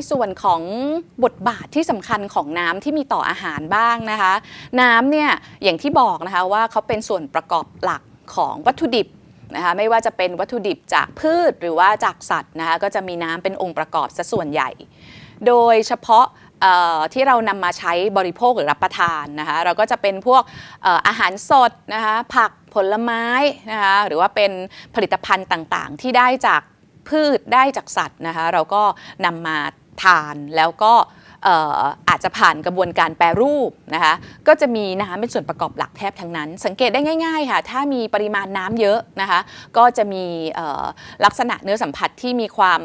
ในส่วนของบทบาทที่สำคัญของน้ำที่มีต่ออาหารบ้างนะคะ น้ำเนี่ยอย่างที่บอกนะคะว่าเขาเป็นส่วนประกอบหลักของวัตถุดิบนะคะไม่ว่าจะเป็นวัตถุดิบจากพืชหรือว่าจากสัตว์นะคะก็จะมีน้ำเป็นองค์ประกอบซะส่วนใหญ่ โดยเฉพาะที่เรานำมาใช้บริโภคหรือรับประทานนะคะเราก็จะเป็นพวกอาหารสดนะคะผักผลไม้นะคะหรือว่าเป็นผลิตภัณฑ์ต่างๆ ที่ได้จากพืชได้จากสัตว์นะคะเราก็นำมา ทานแล้วก็อาจจะผ่านกระบวนการแปรรูปนะคะก็จะมีน้ำเป็นส่วนประกอบหลักแทบทั้งนั้น สังเกตได้ง่ายๆค่ะถ้ามีปริมาณน้ำเยอะนะคะก็จะมีลักษณะเนื้อสัมผัสที่มีความ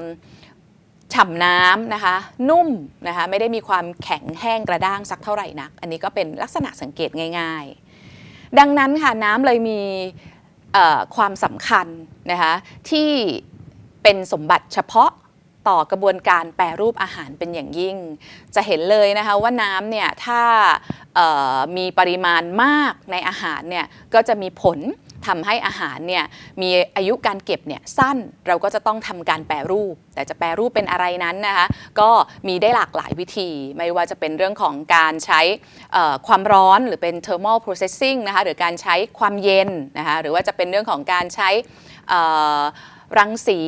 ฉ่ำน้ำนะคะนุ่มนะคะไม่ได้มีความแข็งแห้งกระด้างสักเท่าไหร่นัก อันนี้ก็เป็นลักษณะสังเกตง่าย ๆ ดังนั้นค่ะน้ำเลยมีความสำคัญนะคะที่เป็นสมบัติเฉพาะ ต่อกระบวนการแปรรูปอาหารเป็นอย่างยิ่ง จะเห็นเลยนะคะว่าน้ำเนี่ยถ้ามีปริมาณมากในอาหารเนี่ยก็จะมีผลทำให้อาหารเนี่ยมีอายุการเก็บเนี่ยสั้นเราก็จะต้องทำการแปรรูป แต่จะแปรรูปเป็นอะไรนั้นนะคะก็มีได้หลากหลายวิธี ไม่ว่าจะเป็นเรื่องของการใช้ความร้อนหรือเป็น thermal processing นะคะหรือการใช้ความเย็นนะคะหรือว่าจะเป็นเรื่องของการใช้ รังสี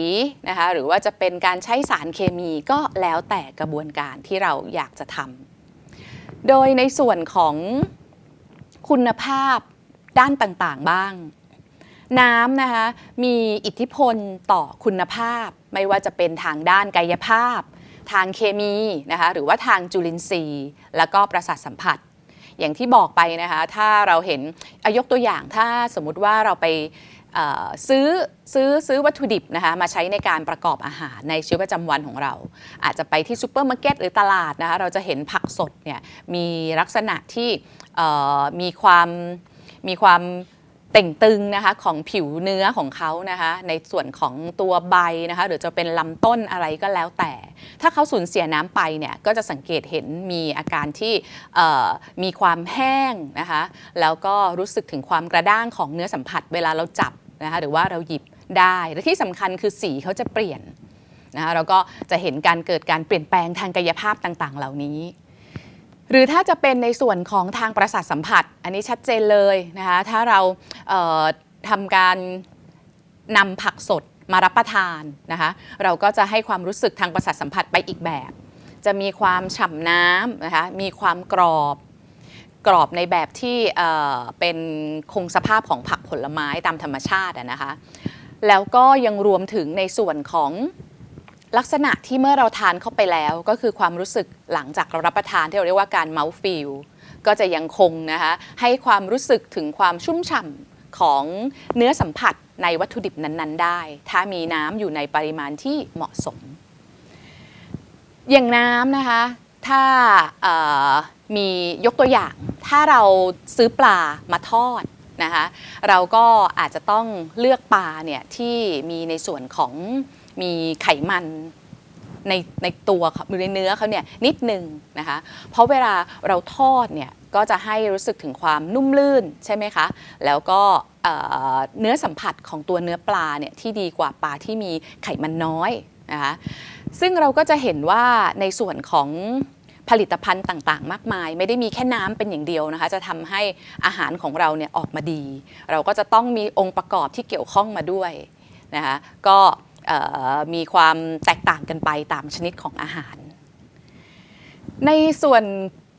นะคะหรือว่าจะเป็นการใช้สารเคมีก็แล้วแต่กระบวนการที่เราอยากจะทำโดยในส่วนของคุณภาพด้านต่างๆบ้าง น้ำนะคะมีอิทธิพลต่อคุณภาพ ไม่ว่าจะเป็นทางด้านกายภาพ ทางเคมีนะคะหรือว่าทางจุลินทรีย์ แล้วก็ประสาทสัมผัส อย่างที่บอกไปนะคะถ้าเราเห็นอายกตัวอย่างถ้าสมมุติว่าเราไป ซื้อซื้อซื้อวัตถุดิบนะคะมาใช้ในการประกอบอาหารในชีวิตประจำวันของเรา อาจจะไปที่ซูเปอร์มาร์เก็ตหรือตลาดนะคะเราจะเห็นผักสดเนี่ยมีลักษณะที่มีความมีความ ต่งตึงนะคะของผิวเนื้อของเขานะคะในส่วนของตัวใบนะคะหรือจะเป็นลำต้นอะไรก็แล้วแต่ ถ้าเขาสูญเสียน้ำไปเนี่ยก็จะสังเกตเห็นมีอาการที่มีความแห้งนะคะแล้วก็รู้สึกถึงความกระด้างของเนื้อสัมผัสเวลาเราจับนะคะหรือว่าเราหยิบได้และที่สำคัญคือสีเขาจะเปลี่ยนนะคะเราก็จะเห็นการเกิดการเปลี่ยนแปลงทางกายภาพต่างๆ เหล่านี้ หรือถ้าจะเป็นในส่วนของทางประสาทสัมผัส อันนี้ชัดเจนเลยนะคะถ้าเราเทำการนำผักสดมารับประทานนะคะเราก็จะให้ความรู้สึกทางประสาทสัมผัสไปอีกแบบ จะมีความฉ่ำน้ำนะคะมีความกรอบกรอบในแบบที่เเป็นคงสภาพของผักผลไม้ตามธรรมชาตินะคะแล้วก็ยังรวมถึงในส่วนของ ลักษณะที่เมื่อเราทานเข้าไปแล้ว ก็คือความรู้สึกหลังจากเรารับประทานที่เราเรียกว่าการเมาส์ฟิลก็จะยังคงนะคะให้ความรู้สึกถึงความชุ่มฉ่ำของเนื้อสัมผัสในวัตถุดิบนั้นๆ ได้ ถ้ามีน้ำอยู่ในปริมาณที่เหมาะสม อย่างน้ำนะคะ ถ้ามียกตัวอย่าง ถ้าเราซื้อปลามาทอดนะคะ เราก็อาจจะต้องเลือกปลาเนี่ยที่มีในส่วนของ มีไขมันในในตัวเขาในเนื้อเขาเนี่ยนิดนึงนะคะ เพราะเวลาเราทอดเนี่ยก็จะให้รู้สึกถึงความนุ่มลื่นใช่ไหมคะ แล้วก็เนื้อสัมผัสของตัวเนื้อปลาเนี่ยที่ดีกว่าปลาที่มีไขมันน้อยนะคะซึ่งเราก็จะเห็นว่าในส่วนของผลิตภัณฑ์ต่างๆ มากมาย ไม่ได้มีแค่น้ำเป็นอย่างเดียวนะคะ จะทำให้อาหารของเราเนี่ยออกมาดี เราก็จะต้องมีองค์ประกอบที่เกี่ยวข้องมาด้วยนะคะก็ มีความแตกต่างกันไปตามชนิดของอาหาร ในส่วน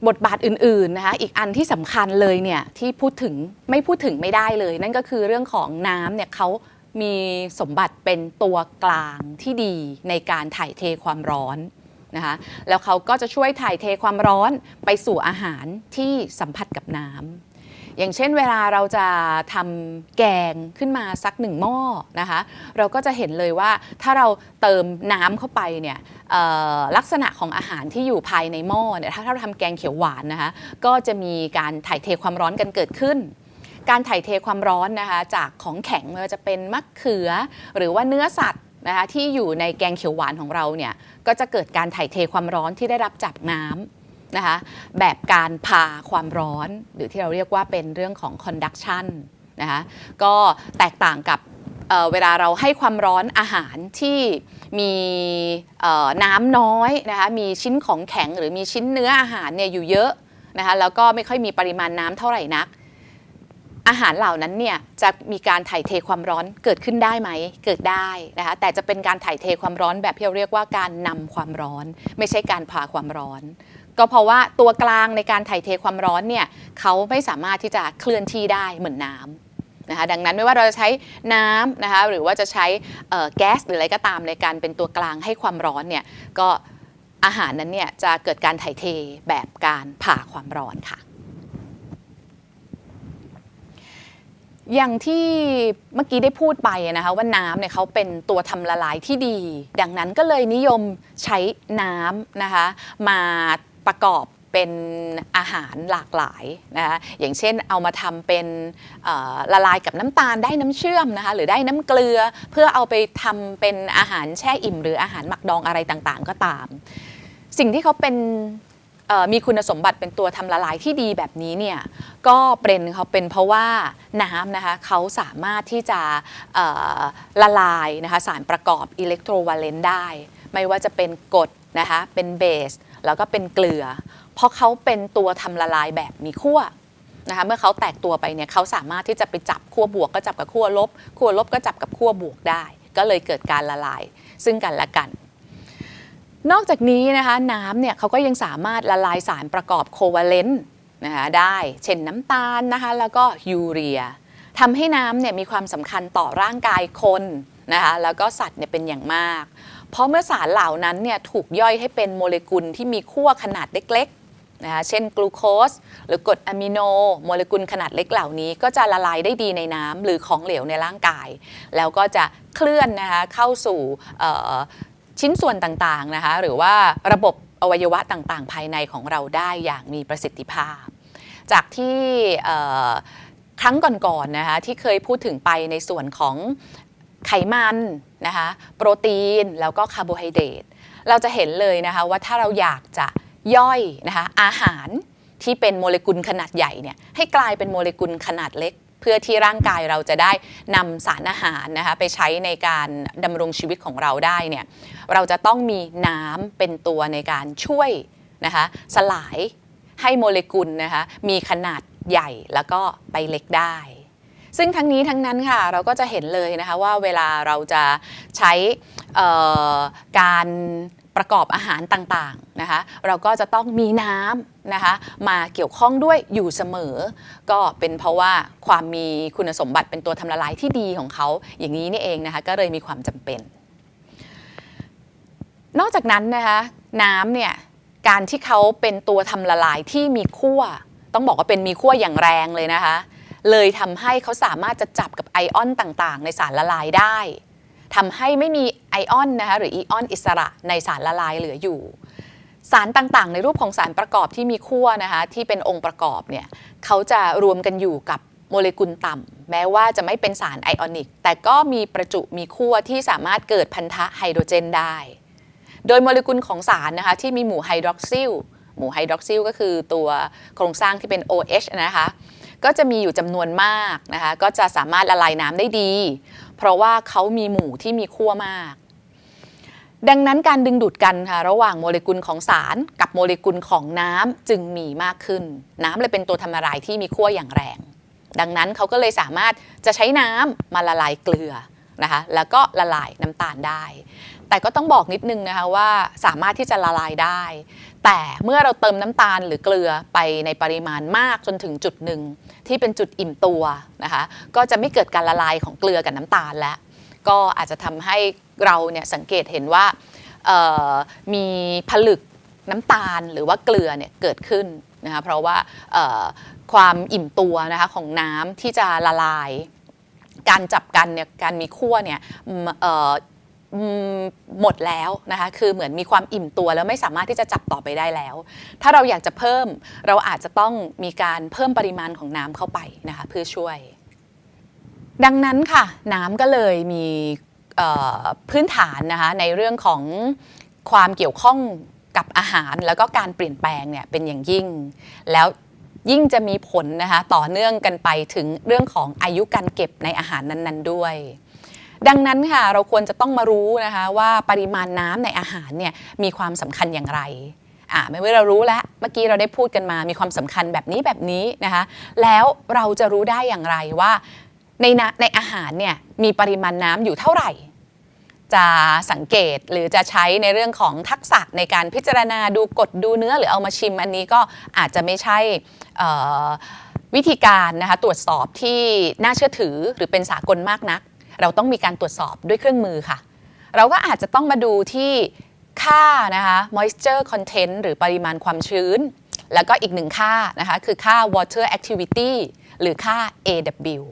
บทบาทอื่นๆนะคะอีกอันที่สำคัญเลยเนี่ยที่พูดถึงไม่พูดถึงไม่ได้เลย นั่นก็คือเรื่องของน้ำเนี่ยเขามีสมบัติเป็นตัวกลางที่ดีในการถ่ายเทความร้อนนะคะแล้วเขาก็จะช่วยถ่ายเทความร้อนไปสู่อาหารที่สัมผัสกับน้ำ อย่างเช่นเวลาเราจะทำแกงขึ้นมาสักหนึ่งหม้อนะคะ เราก็จะเห็นเลยว่าถ้าเราเติมน้ำเข้าไปเนี่ยลักษณะของอาหารที่อยู่ภายในหม้อเนี่ยถ้าเราทำแกงเขียวหวานนะคะ ก็จะมีการถ่ายเทความร้อนกันเกิดขึ้นการถ่ายเทความร้อนนะคะจากของแข็งไม่ว่าจะเป็นมะเขือ หรือว่าเนื้อสัตว์นะคะที่อยู่ในแกงเขียวหวานของเราเนี่ยก็จะเกิดการถ่ายเทความร้อนที่ได้รับจากน้ำ นะคะแบบการพาความร้อน หรือที่เราเรียกว่าเป็นเรื่องของ conduction นะคะก็แตกต่างกับเเวลาเราให้ความร้อนอาหารที่มีน้ำน้อยนะคะมีชิ้นของแข็งหรือมีชิ้นเนื้ออาหารเนี่ยอยู่เยอะนะคะแล้วก็ไม่ค่อยมีปริมาณน้ำเท่าไหร่นัก อาหารเหล่านั้นเนี่ยจะมีการถ่ายเทความร้อนเกิดขึ้นได้ไหมเกิดได้นะคะแต่จะเป็นการถ่ายเทความร้อนแบบที่เราเรียกว่าการนำความร้อน ไม่ใช่การพาความร้อน ก็เพราะว่าตัวกลางในการถ่ายเทความร้อนเนี่ยเขาไม่สามารถที่จะเคลื่อนที่ได้เหมือนน้ำนะคะดังนั้นไม่ว่าเราจะใช้น้ำนะคะหรือว่าจะใช้แก๊สหรืออะไรก็ตามในการเป็นตัวกลางให้ความร้อนเนี่ยก็อาหารนั้นเนี่ยจะเกิดการถ่ายเทแบบการผ่าความร้อนค่ะ อย่างที่เมื่อกี้ได้พูดไปนะคะว่าน้ำเนี่ยเขาเป็นตัวทำละลายที่ดี ดังนั้นก็เลยนิยมใช้น้ำนะคะมา ประกอบเป็นอาหารหลากหลายนะคะอย่างเช่นเอามาทำเป็นละลายกับน้ำตาลได้น้ำเชื่อมนะคะหรือได้น้ำเกลือเพื่อเอาไปทำเป็นอาหารแช่อิ่ม หรืออาหารหมักดองอะไรต่างๆ ก็ตาม สิ่งที่เขาเป็นมีคุณสมบัติเป็นตัวทำละลายที่ดีแบบนี้เนี่ยก็เป็นเขาเป็นเพราะว่าน้ำนะคะเขาสามารถที่จะละลายนะคะสารประกอบอิเล็กโทรวาเลนต์ได้ ไม่ว่าจะเป็นกรดนะคะเป็นเบส แล้วก็เป็นเกลือ เพราะเขาเป็นตัวทำละลายแบบมีขั้วนะคะเมื่อเขาแตกตัวไปเนี่ยเขาสามารถที่จะไปจับขั้วบวกก็จับกับขั้วลบขั้วลบก็จับกับขั้วบวกได้ ก็เลยเกิดการละลาย ซึ่งกันและกัน นอกจากนี้นะคะน้ำเนี่ยเขาก็ยังสามารถละลายสารประกอบโควาเลนต์นะคะได้เช่นน้ำตาลนะคะแล้วก็ยูเรียทำให้น้ำเนี่ยมีความสำคัญต่อร่างกายคนนะคะแล้วก็สัตว์เนี่ยเป็นอย่างมาก เพราะเมื่อสารเหล่านั้นเนี่ยถูกย่อยให้เป็นโมเลกุลที่มีขั้วขนาดเล็กๆนะคะเช่นกลูโคสหรือกรดอะมิโนโมเลกุลขนาดเล็กเหล่านี้ ก็จะละลายได้ดีในน้ำหรือของเหลวในร่างกาย แล้วก็จะเคลื่อนนะคะเข้าสู่ชิ้นส่วนต่างๆนะคะหรือว่าระบบอวัยวะต่างๆ ภายในของเราได้อย่างมีประสิทธิภาพ จากที่ครั้งก่อนๆนะคะที่เคยพูดถึงไปในส่วนของ ไขมันนะคะโปรตีนแล้วก็คาร์โบไฮเดรตเราจะเห็นเลยนะคะว่าถ้าเราอยากจะย่อยนะคะอาหารที่เป็นโมเลกุลขนาดใหญ่เนี่ยให้กลายเป็นโมเลกุลขนาดเล็ก เพื่อที่ร่างกายเราจะได้นำสารอาหารนะคะไปใช้ในการดำรงชีวิตของเราได้เนี่ยเราจะต้องมีน้ำเป็นตัวในการช่วยนะคะสลายให้โมเลกุลนะคะมีขนาดใหญ่แล้วก็ไปเล็กได้ ซึ่งทั้งนี้ทั้งนั้นค่ะเราก็จะเห็นเลยนะคะว่าเวลาเราจะใช้การประกอบอาหารต่างๆนะคะเราก็จะต้องมีน้ำนะคะมาเกี่ยวข้องด้วยอยู่เสมอ ก็เป็นเพราะว่าความมีคุณสมบัติเป็นตัวทำละลายที่ดีของเขาอย่างนี้นี่เองนะคะก็เลยมีความจำเป็น นอกจากนั้นนะคะน้ำเนี่ยการที่เขาเป็นตัวทำละลายที่มีขั้วต้องบอกว่าเป็นมีขั้วอย่างแรงเลยนะคะ เลยทำให้เขาสามารถจะจับกับไอออนต่างๆ ในสารละลายได้ทำให้ไม่มีไอออนนะคะหรืออีออนอิสระในสารละลายเหลืออยู่ สารต่างๆ ในรูปของสารประกอบที่มีขั้วนะคะที่เป็นองค์ประกอบเนี่ยเขาจะรวมกันอยู่กับโมเลกุลต่ำแม้ว่าจะไม่เป็นสารไอออนิก แต่ก็มีประจุมีขั้วที่สามารถเกิดพันธะไฮโดรเจนได้ โดยโมเลกุลของสารนะคะที่มีหมู่ไฮดรอกซิลหมู่ไฮดรอกซิลก็คือตัวโครงสร้างที่เป็น OH นะคะ ก็จะมีอยู่จำนวนมากนะคะก็จะสามารถละลายน้ำได้ดี เพราะว่าเขามีหมู่ที่มีขั้วมาก ดังนั้นการดึงดูดกันค่ะระหว่างโมเลกุลของสารกับโมเลกุลของน้ำจึงมีมากขึ้น น้ำเลยเป็นตัวทำละลายที่มีขั้วอย่างแรง ดังนั้นเขาก็เลยสามารถจะใช้น้ำมาละลายเกลือนะคะแล้วก็ละลายน้ำตาลได้ แต่ก็ต้องบอกนิดนึงนะคะว่าสามารถที่จะละลายได้ แต่เมื่อเราเติมน้ำตาลหรือเกลือไปในปริมาณมากจนถึงจุดหนึ่งที่เป็นจุดอิ่มตัวนะคะก็จะไม่เกิดการละลายของเกลือกับน้ำตาลแล้ว ก็อาจจะทำให้เราเนี่ยสังเกตเห็นว่ามีผลึกน้ำตาลหรือว่าเกลือเนี่ยเกิดขึ้นนะคะเพราะว่าความอิ่มตัวนะคะของน้ำที่จะละลาย การจับกันเนี่ยการมีขั้วเนี่ย หมดแล้วนะคะคือเหมือนมีความอิ่มตัวแล้วไม่สามารถที่จะจับต่อไปได้แล้ว ถ้าเราอยากจะเพิ่มเราอาจจะต้องมีการเพิ่มปริมาณของน้ำเข้าไปนะคะเพื่อช่วย ดังนั้นค่ะน้ำก็เลยมีพื้นฐานนะคะในเรื่องของความเกี่ยวข้องกับอาหารแล้วก็การเปลี่ยนแปลงเนี่ยเป็นอย่างยิ่ง แล้วยิ่งจะมีผลนะคะต่อเนื่องกันไปถึงเรื่องของอายุการเก็บในอาหารนั้น ๆ ด้วย ดังนั้นค่ะเราควรจะต้องมารู้นะคะว่าปริมาณน้ำในอาหารเนี่ยมีความสำคัญอย่างไรอ่าไม่ว่าเรารู้แล้วเมื่อกี้เราได้พูดกันมา มีความสำคัญแบบนี้แบบนี้นะคะแล้วเราจะรู้ได้อย่างไรว่าในนในอาหารเนี่ยมีปริมาณน้ำอยู่เท่าไหร่ จะสังเกตหรือจะใช้ในเรื่องของทักษะในการพิจารณาดูกฎดูเนื้อหรือเอามาชิมอันนี้ก็อาจจะไม่ใช่วิธีการนะคะตรวจสอบที่น่าเชื่อถือหรือเป็นสากลมากนัก เราต้องมีการตรวจสอบด้วยเครื่องมือค่ะ เราก็อาจจะต้องมาดูที่ค่านะคะ moisture content หรือปริมาณความชื้น แล้วก็อีกหนึ่งค่านะคะคือค่า water activity หรือค่า AW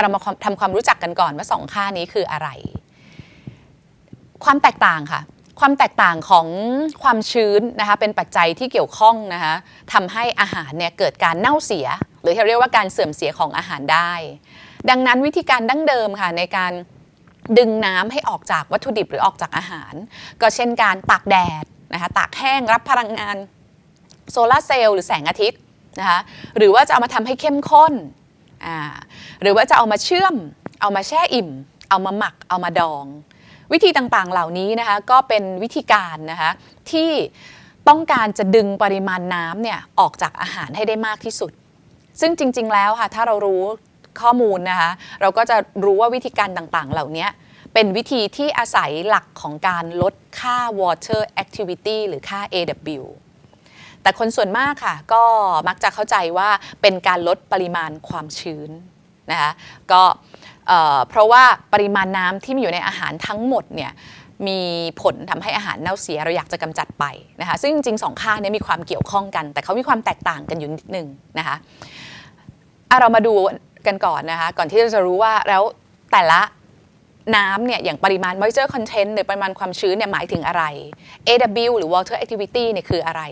เรามาทำความรู้จักกันก่อนว่าสองค่านี้คืออะไร ความแตกต่างค่ะ ความแตกต่างของความชื้นนะคะเป็นปัจจัยที่เกี่ยวข้องนะคะทำให้อาหารเนี่ยเกิดการเน่าเสีย หรือที่เรียกว่าการเสื่อมเสียของอาหารได้ ดังนั้นวิธีการดั้งเดิมค่ะในการดึงน้ำให้ออกจากวัตถุดิบหรือออกจากอาหาร ก็เช่นการตากแดดนะคะตากแห้งรับพลังงานโซลาร์เซลล์หรือแสงอาทิตย์นะคะหรือว่าจะเอามาทำให้เข้มข้นหรือว่าจะเอามาเชื่อม เอามาแช่อิ่ม เอามาหมัก เอามาดอง วิธีต่างๆเหล่านี้นะคะก็เป็นวิธีการนะคะที่ต้องการจะดึงปริมาณน้ำเนี่ยออกจากอาหารให้ได้มากที่สุด ซึ่งจริง ๆ แล้วค่ะถ้าเรารู้ ข้อมูลนะคะ เราก็จะรู้ว่าวิธีการต่างๆ เหล่านี้เป็นวิธีที่อาศัยหลักของการลดค่า water activity หรือค่า AW แต่คนส่วนมากค่ะ ก็มักจะเข้าใจว่าเป็นการลดปริมาณความชื้นนะคะก็เอ่อเพราะว่าปริมาณน้ำที่มีอยู่ในอาหารทั้งหมดเนี่ยมีผลทำให้อาหารเน่าเสียเราอยากจะกำจัดไปนะคะซึ่งจริงๆสองค่านี้มีความเกี่ยวข้องกัน แต่เขามีความแตกต่างกันอยู่นิดนึงนะคะอะเรามาดู กันก่อนนะคะ ก่อนที่เราจะรู้ว่าแล้วแต่ละน้ำเนี่ยอย่างปริมาณ moisture content หรือปริมาณความชื้นเนี่ยหมายถึงอะไร AW หรือ water activity เนี่ยคืออะไร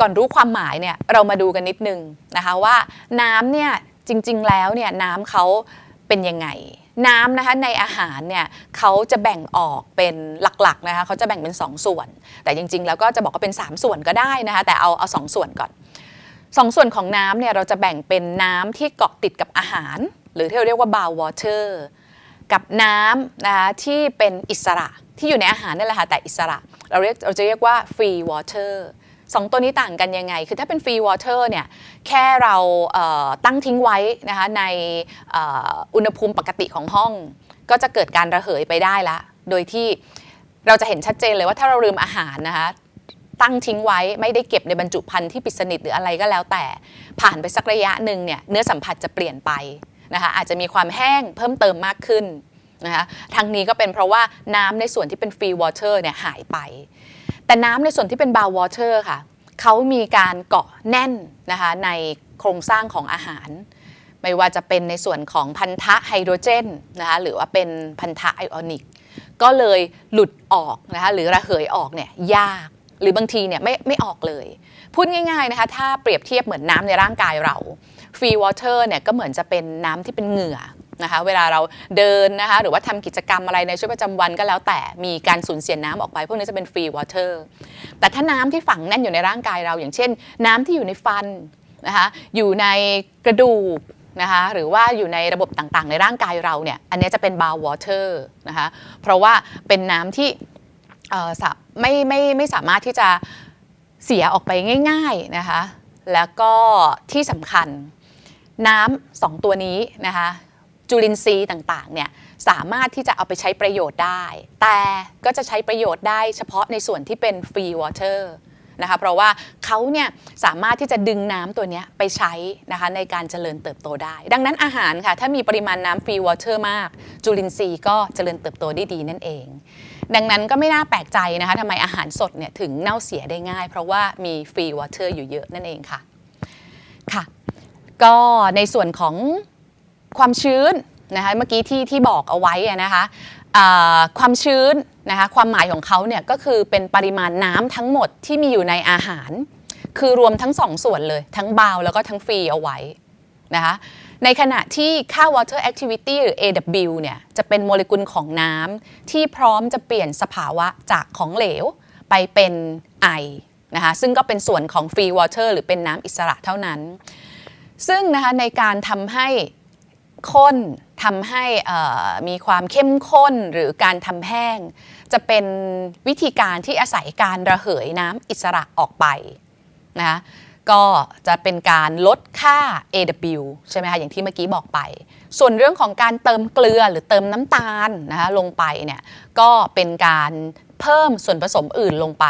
ก่อนรู้ความหมายเนี่ยเรามาดูกันนิดนึงนะคะว่าน้ำเนี่ยจริงๆแล้วเนี่ยน้ำเขาเป็นยังไง น้ำนะคะในอาหารเนี่ยเขาจะแบ่งออกเป็นหลักๆนะคะเขาจะแบ่งเป็น 2 ส่วน แต่จริงๆ แล้วก็จะบอกว่าเป็น 3 ส่วนก็ได้นะคะแต่เอาเอาสส่วนก่อน สองส่วนของน้ำเนี่ยเราจะแบ่งเป็นน้ำที่เกาะติดกับอาหาร หรือที่เราเรียกว่า bow water กับน้ำนะคะที่เป็นอิสระที่อยู่ในอาหารนี่แหละค่ะแต่อิสระ เราเรียกเราจะเรียกว่า free water สองตัวนี้ต่างกันยังไง คือถ้าเป็น free water เนี่ย แค่เราเตั้งทิ้งไว้นะคะในอ,อ,อุณหภูมิปกติของห้อง ก็จะเกิดการระเหยไปได้ละ โดยที่เราจะเห็นชัดเจนเลยว่าถ้าเราลืมอาหารนะคะ ตั้งทิ้งไว้ไม่ได้เก็บในบรรจุภัณฑ์ที่ปิดสนิทหรืออะไรก็แล้วแต่ ผ่านไปสักระยะหนึ่งเนี่ยเนื้อสัมผัสจะเปลี่ยนไปนะคะอาจจะมีความแห้งเพิ่มเติมมากขึ้นนะคะทั้งนี้ก็เป็นเพราะว่าน้ำในส่วนที่เป็น free water เนี่ยหายไป แต่น้ำในส่วนที่เป็น bow water ค่ะเขามีการเกาะแน่นนะคะในโครงสร้างของอาหาร ไม่ว่าจะเป็นในส่วนของพันธะไฮโดรเจนนะคะหรือว่าเป็นพันธะไอออนิกก็เลยหลุดออกนะคะหรือระเหยออกเนี่ยยาก หรือบางทีเนี่ยไม่ไม่ออกเลย พูดง่ายๆนะคะ ถ้าเปรียบเทียบเหมือนน้ำในร่างกายเราฟรีวอเตอร์เนี่ยก็เหมือนจะเป็นน้ำที่เป็นเหงื่อนะคะเวลาเราเดินนะคะหรือว่าทำกิจกรรมอะไรในชีวิตประจำวันก็แล้วแต่มีการสูญเสียน้ำออกไป พวกนี้จะเป็นฟรีวอเตอร์แต่ถ้าน้ำที่ฝังแน่นอยู่ในร่างกายเรา อย่างเช่น น้ำที่อยู่ในฟันนะคะอยู่ในกระดูกนะคะหรือว่าอยู่ในระบบต่างๆ ในร่างกายเราเนี่ยอันนี้จะเป็นบาววอเตอร์นะคะเพราะว่าเป็นน้ำที่ เอ่อสะไม่ไม่ไม่สามารถที่จะเสียออกไปง่ายๆนะคะ แล้วก็ที่สำคัญน้ำสองตัวนี้นะคะจุลินทรีย์ต่างๆเนี่ยสามารถที่จะเอาไปใช้ประโยชน์ได้ แต่ก็จะใช้ประโยชน์ได้เฉพาะในส่วนที่เป็นฟรีวอเตอร์นะคะเพราะว่าเขาเนี่ยสามารถที่จะดึงน้ำตัวนี้ไปใช้นะคะในการเจริญเติบโตได้ ดังนั้นอาหารค่ะถ้ามีปริมาณน้ำฟรีวอเตอร์มาก จุลินทรีย์ก็เจริญเติบโตได้ดีนั่นเอง ดังนั้นก็ไม่น่าแปลกใจนะคะทำไมอาหารสดเนี่ยถึงเน่าเสียได้ง่าย เพราะว่ามีฟรีวอเตอร์อยู่เยอะนั่นเองค่ะ ค่ะ ก็ในส่วนของความชื้นนะคะเมื่อกี้ที่ที่บอกเอาไว้นะคะความชื้นนะคะความหมายของเขาเนี่ยก็คือเป็นปริมาณน้ำทั้งหมดที่มีอยู่ในอาหาร คือรวมทั้งสองส่วนเลยทั้งบาวแล้วก็ทั้งฟรีเอาไว้นะคะ ในขณะที่ค่า water activity หรือ AW เนี่ยจะเป็นโมเลกุลของน้ำที่พร้อมจะเปลี่ยนสภาวะจากของเหลวไปเป็นไอนะคะซึ่งก็เป็นส่วนของ free water หรือเป็นน้ำอิสระเท่านั้น ซึ่งนะคะในการทำให้ข้นทำให้มีความเข้มข้นหรือการทำแห้ง จะเป็นวิธีการที่อาศัยการระเหยน้ำอิสระออกไปนะคะ ก็จะเป็นการลดค่า AW ใช่ไหมคะอย่างที่เมื่อกี้บอกไป ส่วนเรื่องของการเติมเกลือหรือเติมน้ำตาลนะคะลงไปเนี่ยก็เป็นการเพิ่มส่วนผสมอื่นลงไป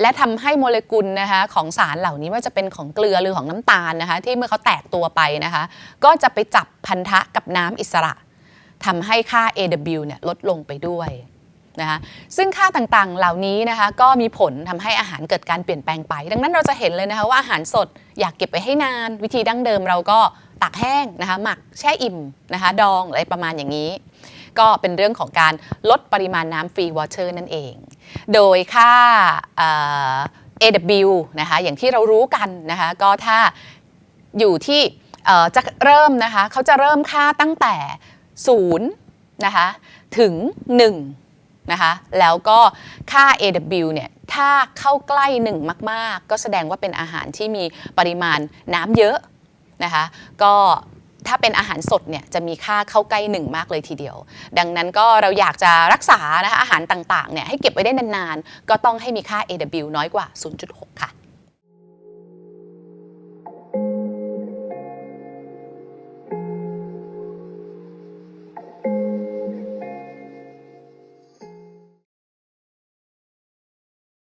และทำให้โมเลกุลนะคะของสารเหล่านี้ว่าจะเป็นของเกลือหรือของน้ำตาลนะคะที่เมื่อเขาแตกตัวไปนะคะก็จะไปจับพันธะกับน้ำอิสระทำให้ค่า AW เนี่ยลดลงไปด้วย นะคะซึ่งค่าต่างๆเหล่านี้นะคะก็มีผลทำให้อาหารเกิดการเปลี่ยนแปลงไป ดังนั้นเราจะเห็นเลยนะคะว่าอาหารสดอยากเก็บไว้ให้นาน วิธีดั้งเดิมเราก็ตากแห้งนะคะหมักแช่อิ่มนะคะดองอะไรประมาณอย่างนี้ ก็เป็นเรื่องของการลดปริมาณน้ำฟรีวอเตอร์นั่นเอง โดยค่า AW นะคะอย่างที่เรารู้กันนะคะก็ถ้าอยู่ที่จะเริ่มนะคะเขาจะเริ่มค่าตั้งแต่0นะคะถึง 1 นะคะแล้วก็ค่า AW เนี่ยถ้าเข้าใกล้ 1 มากๆ ก็แสดงว่าเป็นอาหารที่มีปริมาณน้ำเยอะนะคะก็ถ้าเป็นอาหารสดเนี่ยจะมีค่าเข้าใกล้หนึ่งมากเลยทีเดียว ดังนั้นก็เราอยากจะรักษานะคะอาหารต่างๆเนี่ยให้เก็บไว้ได้นานๆ ก็ต้องให้มีค่า AW น้อยกว่า 0.6 ค่ะ